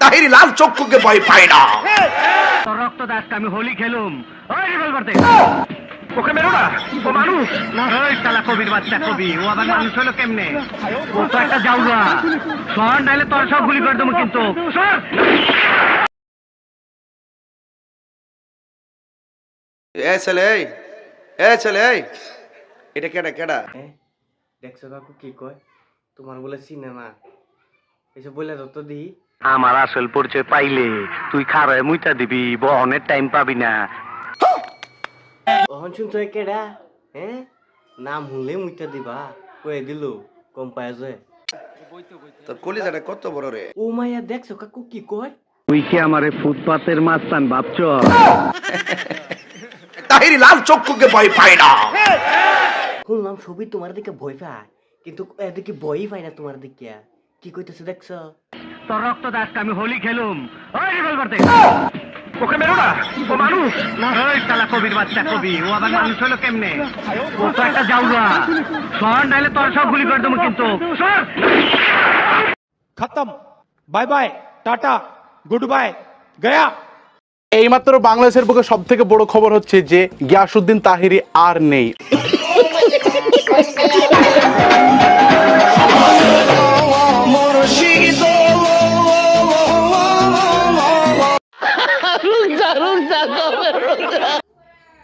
তাহিরি লাল চক্ষুকে ভয় পায় না। রক্ত দাসকে আমি হোলি খেলুম। ওই রিভলভার দে ওকে মেরো না। ও মানুষ। ওই শালা কবির বাচ্চা কবি। ও আবার মানুষ হলো কেমনে? ও তো একটা নাইলে তোর সব গুলি করে দেবো কিন্তু। সর এ ছেলে এ ছেলে এই। এটা কেডা কেডা? হ্যাঁ দেখছ কাকু কি কয়? তোমার বলে সিনেমা। এসব বলে তো দিই। আমার আসল পরিচয় পাইলে তুই খারায় মুইটা দিবি বহনের টাইম পাবি না। অহন শুনছো কেডা? হ্যাঁ নাম শুনলে মুইটা দিবা। কয়ে দিল কম পায় যে তোর কলিজাটা কত বড় রে? ও মাইয়া দেখছ কাকু কি কয়? তুই কি আমারে ফুটপাতের মাস্তান ভাবছ? তাহিরি লাল চক্ষুকে ভয় পায় না। শুনলাম সবই তোমার দিকে ভয় পায় কিন্তু এদিকে ভয়ই পায় না তোমার দিকে। কি কইতেছে দেখছ? তোর রক্ত দাসকে আমি হোলি খেলুম। ওই রিভলভার করতে ওকে মেরো না। ও মানুষ। ওই শালা কবির বাচ্চা কবি। ও আবার মানুষ হলো কেমনে? ও তো একটা জাউলা শহর নাইলে তোর সব গুলি করে দেবো কিন্তু। সর খতম। Bye bye ta-ta good bye Gaya. এইমাত্র বাংলাদেশের বুকে সব থেকে বড় খবর হচ্ছে যে গিয়াসুদ্দিন তাহিরি আর নেই।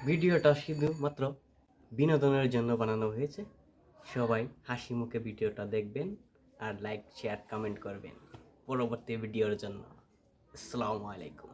ভিডিওটা শুধু মাত্র বিনোদনের জন্য বানানো হয়েছে। সবাই হাসি মুখে ভিডিওটা দেখবেন আর লাইক শেয়ার কমেন্ট করবেন। পরবর্তী ভিডিওর জন্য। আসসালামু আলাইকুম।